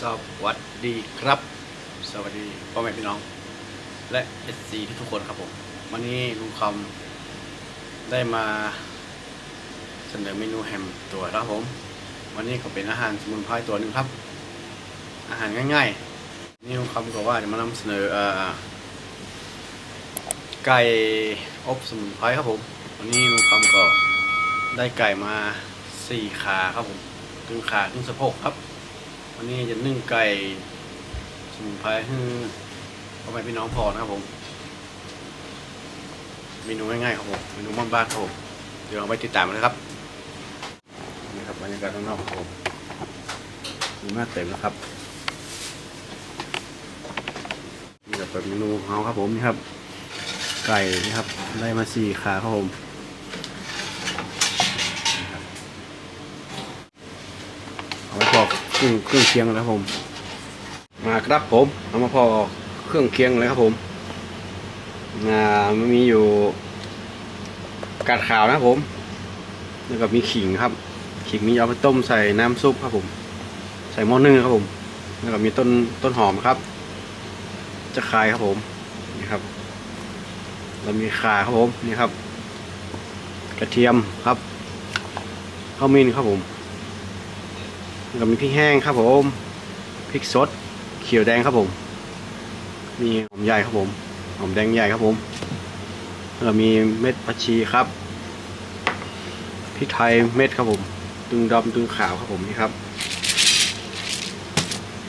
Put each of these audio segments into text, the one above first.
สวัสดีครับ สวัสดีพ่อแม่พี่น้อง และเอซีทุกคนครับผมวันนี้ลุงคำได้มาเสนอเมนูแฮมตัวครับผม วันนี้ก็เป็นอาหารสมุนไพรตัวหนึ่งครับ อาหารง่ายๆนี่ลุงคำก็ว่าจะมานำเสนอเอ่อไก่อบสมุนไพรครับผม วันนี้ลุงคำก็ได้ไก่มาสี่ขาครับผมครึ่งขาครึ่งสะโพกครับ วันนี้จะนึ่งไก่สมุนไพรให้พ่อแม่พี่น้องพอนะครับผมเมนูง่ายๆครับผมเมนูบ้านๆครับผมเดี๋ยวเราไปติดตามกันนะครับนี่ครับบรรยากาศข้างนอกครับผมมีมากเต็มแล้วครับนี่ก็เป็นเมนูของเราครับผมนี่ครับ ไก่นี่ครับได้มาสี่ขาครับผมเอาไว้พอ ครื่องเครื่องเคียงแล้วครับผม มาครับผมเอามาพอเครื่องเคียงเลยครับผมอ่ามันมีอยู่กาดขาวนะครับผมแล้วก็มีขิงครับ ขิงนี้เอาไปต้มใส่น้ำซุปครับผม ใส่หม้อนึ่งครับผมแล้วก็มีต้นต้นหอมครับ จะคายครับผมนี่ครับเรามีข่าครับผมนี่ครับ กระเทียมครับข้าวมิ้นครับผม แล้วก็มีพริกแห้งครับผมพริกสดเขียวแดงครับผม มีหอมใหญ่ครับผมหอมแดงใหญ่ครับผมแล้วก็มีเม็ดผักชีครับพริกไทยเม็ดครับผมตึงดำตึงขาวครับผมนี่ครับ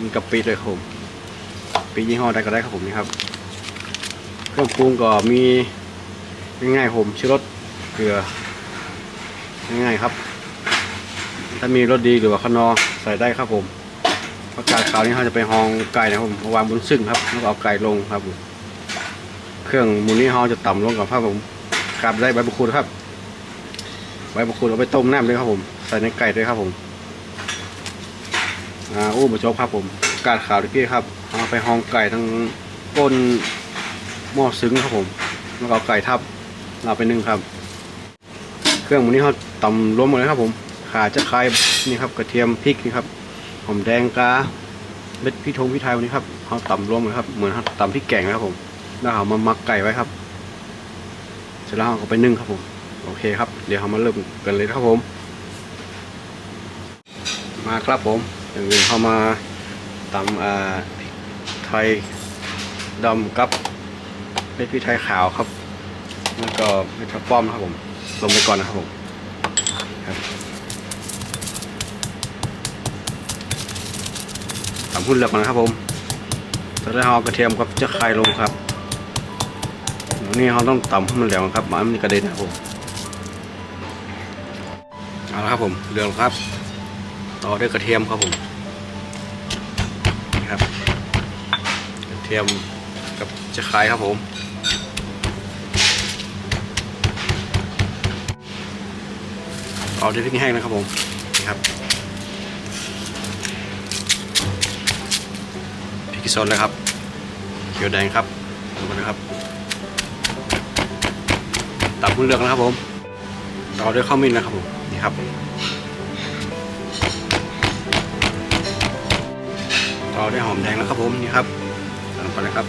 มีกะปิเลยครับผมปียี่ห้อใดก็ได้ครับผมนี่ครับเครื่องปรุงก็มีง่ายๆผมชูรสเกลือง่ายๆครับ ถ้ามีรสดีหรือว่าขนอใส่ได้ครับผมประกาศขาวนี้เขาจะไปหองไก่นะครับผมเอาวางบนซึ่งครับแล้วก็เอาไก่ลงครับผมเครื่องมูนี้เขาจะต่ำลงกับครับผมกราบได้ใบมะกรูดครับ ใบมะกรูดเอาไปต้มน้ำด้วยครับผม ใส่ในไก่ด้วยครับผมอ่าอู้มาจบครับผมกาดขาวตะกี้ครับเอาไปห้องไก่ทั้งก้นหม้อซึ้งครับผมแล้วก็เอาไก่ทับเราไปนึ่งครับ เครื่องมันนี้เขาต่ำรวมหมดเลยครับผม ขาจะคายนี่ครับกระเทียมพริกนี่ครับหอมแดงกาเม็ดพริกทงพริกไทยวันนี้ครับเขาตำรวมเลยครับ เหมือนเขาตำพริกแกงนะครับผมแล้วเขามามักไก่ไว้ครับ เสร็จแล้วเขาก็ไปนึ่งครับผม โอเคครับ เดี๋ยวเรามาเริ่มกันเลยครับผม มาครับผมอย่างอื่นเข้ามาตำอ่าพริกไทยดำกับเม็ดพริกไทยขาวครับ แล้วก็เม็ดผักป้อมนะครับผม ลงไปก่อนนะครับผม ตำหุ้นเหลือกก่อนนะครับผมแล้วเราเอากระเทียมกับจะไข่ลงครับนี่เขาต้องตำให้มันเหลวครับหมามันกระเด็นนะครับผมเอาละครับผมเหลืองครับ ต่อด้วยกระเทียมครับผมครับกระเทียมกับจะคายครับผมเอาด้วยพริกแห้งนะครับผมนี่ครับ พริกสดเลยครับ เขียวแดงครับดูกันนะครับตับมุ้นเลือกนะครับผมต่อด้วยข้าวมิ้นนะครับผมนี่ครับต่อด้วยหอมแดงแล้วครับผมนี่ครับใส่ลงไปเลยครับ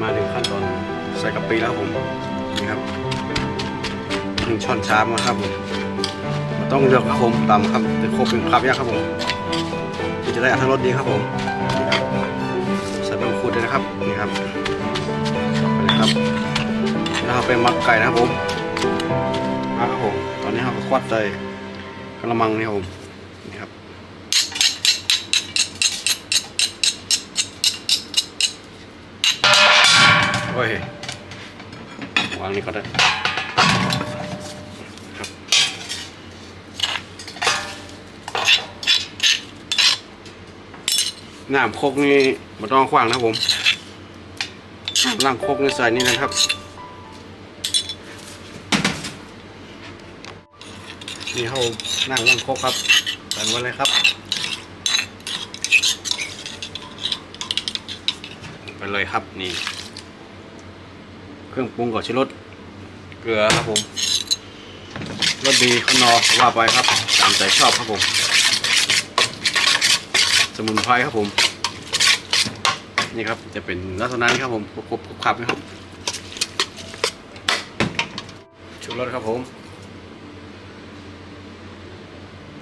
มาถึงขั้นตอนใส่กะปิแล้วครับผมนี่ครับหนึ่งช้อนชามนะครับผมต้องเลือกครับผมตำครับจะครบเป็นครับยากครับผม จะได้อัตรสดีครับผมนี่ครับใส่ใบมะกรูดด้วยนะครับนี่ครับไปเลยครับแล้วเราไปหมักไก่นะครับผมมาครับผมตอนนี้เราก็ควัดใส่กระมังนี่ครับผมนี่ครับโอ้ยวางนี่ก็ได้ครับ น้ำโคกนี่มาต้องขวางนะครับผมน้ำล่างโคกนี่ใส่นี่นะครับนี่ครับผมน้ำล่างโคกครับใส่ไว้เลยครับ ไปเลยครับนี่ เครื่องปรุงก่อนชิรสเกลือครับผมรสดีข้างนอกว่าไปครับ ตามใจชอบครับผม สมุนไพรครับผม นี่ครับจะเป็นลักษณะนี้ครับผมครบครบครบนะครับชูรสครับผม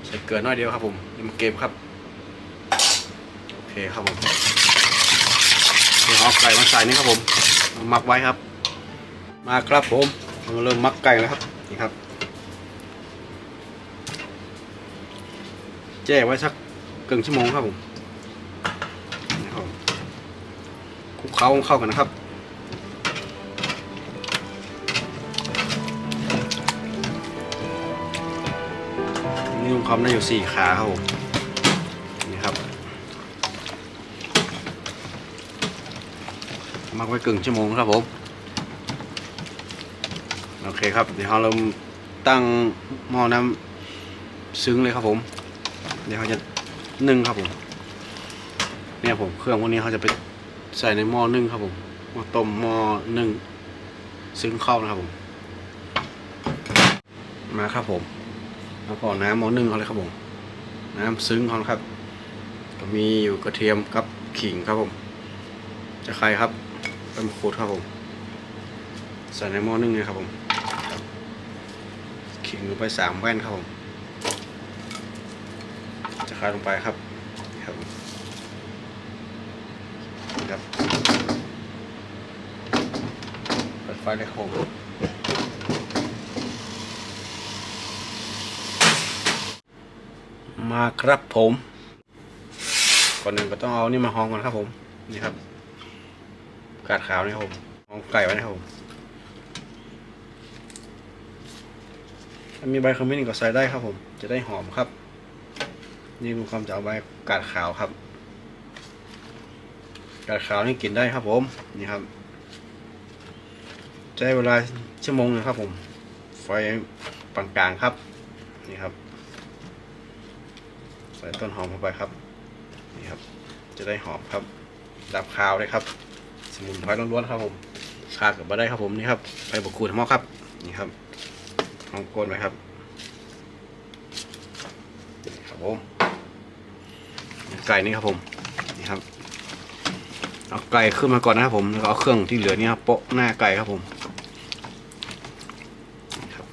ใส่เกลือน้อยเดียวครับผมนี่มันเกมครับโอเคครับผมเดี๋ยวเอาไก่มาใส่นี่ครับผมเอาหมักไว้ครับ มาครับผมเราเริ่มหมักไก่แล้วครับนี่ครับแจ้ไว้สักเกินชั่วโมงครับผมนี่ครับ คลุกเคล้าเข้ากันนะครับนี่ลุงคอมได้อยู่สี่ขาครับผมนี่ครับมักไว้กึ่งชั่วโมงครับผมโอเคครับ เดี๋ยวเราเริ่มตั้งหม้อน้ำซึ้งเลยครับผม เดี๋ยวเขาจะนึ่งครับผมเนี่ยผมเครื่องพวกนี้เขาจะไป ใส่ในหม้อนึ่งครับผมหม้อต้มหม้อนึ่งซึ้งข้าวนะครับผม มาครับผมแล้วก็น้ำหม้อนึ่งเขาเลยครับผม น้ำซึ้งเขาครับ ก็มีอยู่กระเทียมกับขิงครับผมจะใครครับเป็นขูดครับผม ใส่ในหม้อนึ่งเลยครับผมขิงลงไปสามแว่นครับผมจะคลายลงไปครับครับนี่ครับเปิด ไฟเลยคมมาครับผม ก่อนหนึ่งก็ต้องเอานี่มาห้องก่อนครับผม นี่ครับ กาดขาวนี่ครับผมห้องไก่ไว้นะครับผมถ้ามีใบขมิ้นก็ใส่ได้ครับผม จะได้หอมครับ นี่ลุงคำจะเอาใบกาดขาวครับ กาดขาวนี่กินได้ครับผม นี่ครับ ใช้เวลาชั่วโมงหนึงครับผม ไฟปานกลางครับ นี่ครับ ใส่ต้นหอมเข้าไปครับ นี่ครับ จะได้หอมครับ ดับคาวเลยครับ สมุนไพรล้วนๆครับผมขาดกับมาได้ครับผมนี่ครับไปบกคูดหม้อครับ นี่ครับหอมโกนไว้ครับนี่ครับผมไก่นี่ครับผมนี่ครับเอาไก่ขึ้นมาก่อนนะครับผมแล้วก็เอาเครื่องที่เหลือนี่ครับโปะหน้าไก่ครับผมนี่ครับ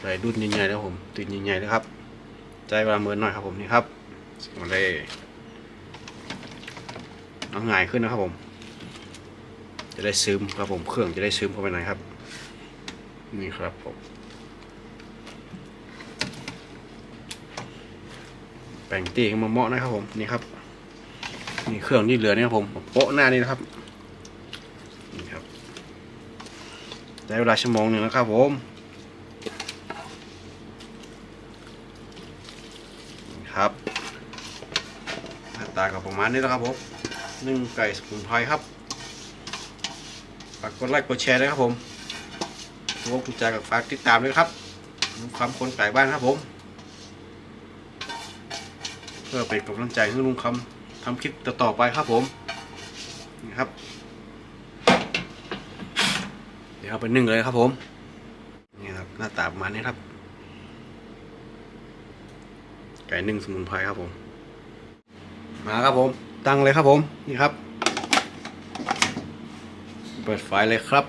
ไก่ดุนใหญ่ๆนะครับผมตีนใหญ่ๆนะครับ ใจเวลาเมินหน่อยครับผมนี่ครับมาเลยเอาง่ายขึ้นนะครับผม จะได้ซึมครับผมเครื่องจะได้ซึมเข้าไปหน่อยครับ นี่ครับผมแป่งตีมาเมาะนะครับผมนี่ครับนี่เครื่องที่เหลือเนี่ยครับผมโปะหน้านี่นะครับนี่ครับได้เวลาชั่วโมงหนึ่งแล้วครับผม ครับหน้าตาก็ประมาณนี้แล้วครับผมนึ่งไก่สมุนไพรครับฝากกดไลค์กดแชร์ด้วยครับผมทุกคนใจกับฝากติดตามด้วยครับความคนไก่บ้านครับผม เพื่อเป็นกำลังใจให้ลุงคำทำคลิปต่อๆไปครับผมนี่ครับเดี๋ยวเอาไปนึ่งเลยครับผมนี่ครับหน้าตาประมาณนี้ครับ ไก่นึ่งสมุนไพรครับผม มาครับผม ตั้งเลยครับผม นี่ครับ เปิดไฟเลยครับ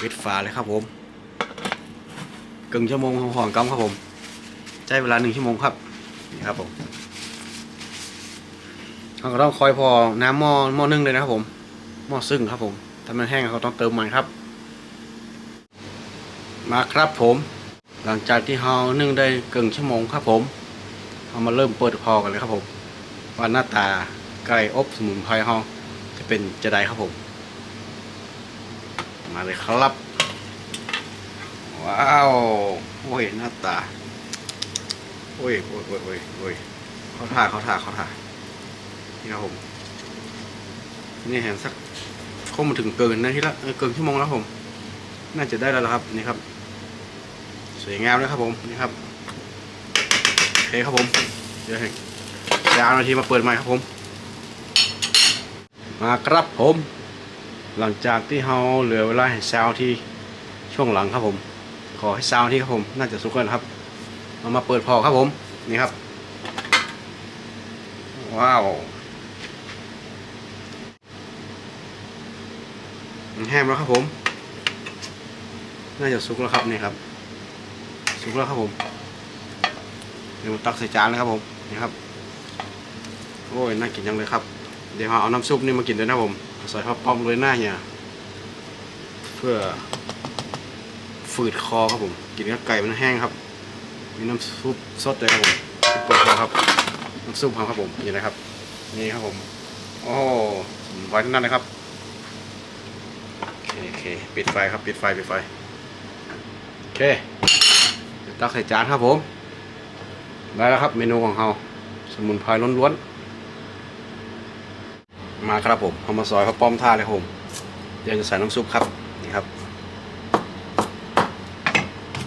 ปิดฝาเลยครับผมกึ่งชั่วโมงหอมกำครับผม ใช้เวลาหนึ่งชั่วโมงครับ นี่ครับผมเราก็ต้องคอยพอน้ำหม้อหม้อนึ่งเลยนะครับผม หม้อซึ่งครับผม ถ้ามันแห้งเราต้องเติมใหม่ครับ มาครับผม หลังจากที่เรานึ่งได้เกินชั่วโมงครับผมเรามาเริ่มเปิดพอกันเลยครับผม ว่าหน้าตาไก่อบสมุนไพรเราจะเป็นจะได้ครับผม มาเลยครับ ว้าวโอ้ยหน้าตาโอ้ยโอ้ยโอ้ยโอ้ยโอ้ยเขาถ่าเขาถ่าเขาถ่านี่ครับผมนี่เห็นสักคงมาถึงเกินนาทีละเกินชั่วโมงแล้วผม น่าจะได้แล้วครับนี่ครับ สวยงามเลยครับผมนี่ครับโอเคครับผมเดี๋ยวให้จะเอานาทีมาเปิดใหม่ครับผม มาครับผม หลังจากที่เราเหลือเวลาให้แซวที่ช่วงหลังครับผม ขอให้ซาวที่ครับผม น่าจะสุกแล้วครับเอามาเปิดพอครับผมนี่ครับ ว้าวแห้งแล้วครับผม น่าจะสุกแล้วครับนี่ครับ สุกแล้วครับผมเดี๋ยวมาตักใส่จานเลยครับผมนี่ครับโอ้ยน่ากินจังเลยครับ เดี๋ยวเอาน้ำซุปนี่มากินด้วยนะผมใส่ข้าวป้อมเลยหน้าเนี่ยเพื่อฝืดคอครับผมกินกับไก่มันแห้งครับ มีน้ำซุปสดเลยครับผมปวดคอครับน้ำซุปครับผมนี่นะครับ นี่ครับผมโอ้ไว้ที่นั่นนะครับโอเคปิดไฟครับปิดไฟปิดไฟโอเค ตักใส่จานครับผมได้แล้วครับเมนูของเราสมุนไพรล้วนๆมาครับผมเอามาซอยข้าวป้อมท่าเลยครับผมเดี๋ยวจะใส่น้ำซุปครับนี่ครับ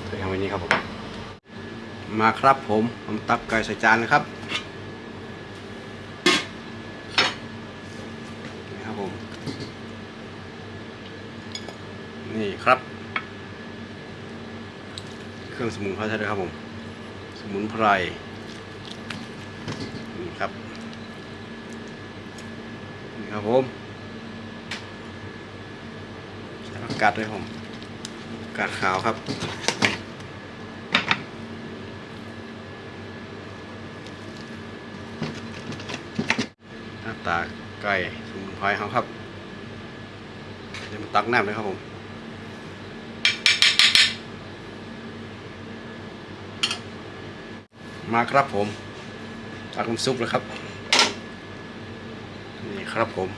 ใส่ทางไว้นี้ครับผมมาครับผมผมตักไก่ใส่จานเลยครับนี่ครับผมนี่ครับ เครื่องสมุนไพรใช่ด้วยครับผม สมุนไพรนี่ครับนี่ครับผมใส่ผักกาดด้วยผมผักกาดขาวครับหน้าตาไก่สมุนไพรเขาครับเดี๋ยวมาตักน้ำเลยครับผม มาครับผมตักน้ำซุปเลยครับ นี่ครับผม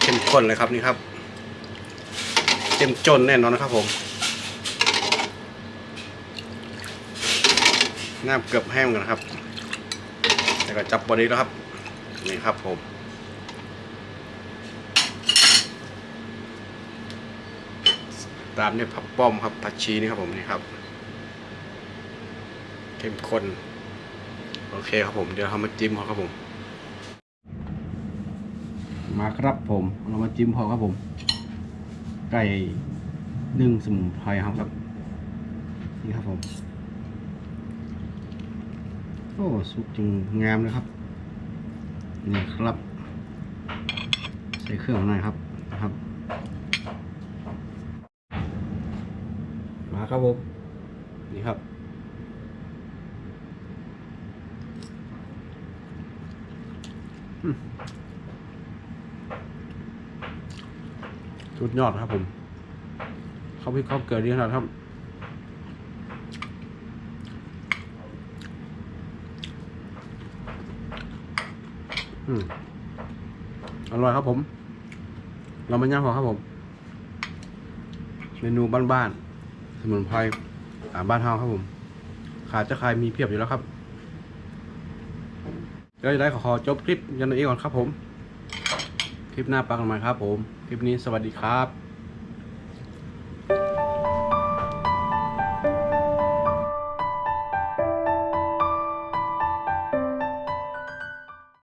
เข้มข้นเลยครับนี่ครับเต็มจนแน่นอนนะครับผม น้ำเกือบแห้งกันครับ แต่ก็จับบอดี้แล้วครับ นี่ครับผมตามด้วยผักป้อมครับผักชีนี่ครับผมนี่ครับ เข้มข้น โอเคครับผม เดี๋ยวเรามาจิ้มเขาครับผม มาครับผม เรามาจิ้มพอครับผม ไก่นึ่งสมุนไพรครับครับ นี่ครับผม โอ้สุกจริงงามเลยครับ นี่ครับ ใส่เครื่องหน่อยครับนะครับ มาครับผม นี่ครับ อืม สุดยอดครับผม เขาพี่เขาเกิดดีขนาดครับ อืม อร่อยครับผม เรามาย่างพอครับผม เมนูบ้านๆ สมุนไพรอาบ้านเฮาครับผม ขาจะใครมีเพียบอยู่แล้วครับ ก็จะได้ขอจบคลิปยันนี้ก่อนครับผม คลิปหน้าปังกันใหม่ครับผม คลิปนี้สวัสดีครับ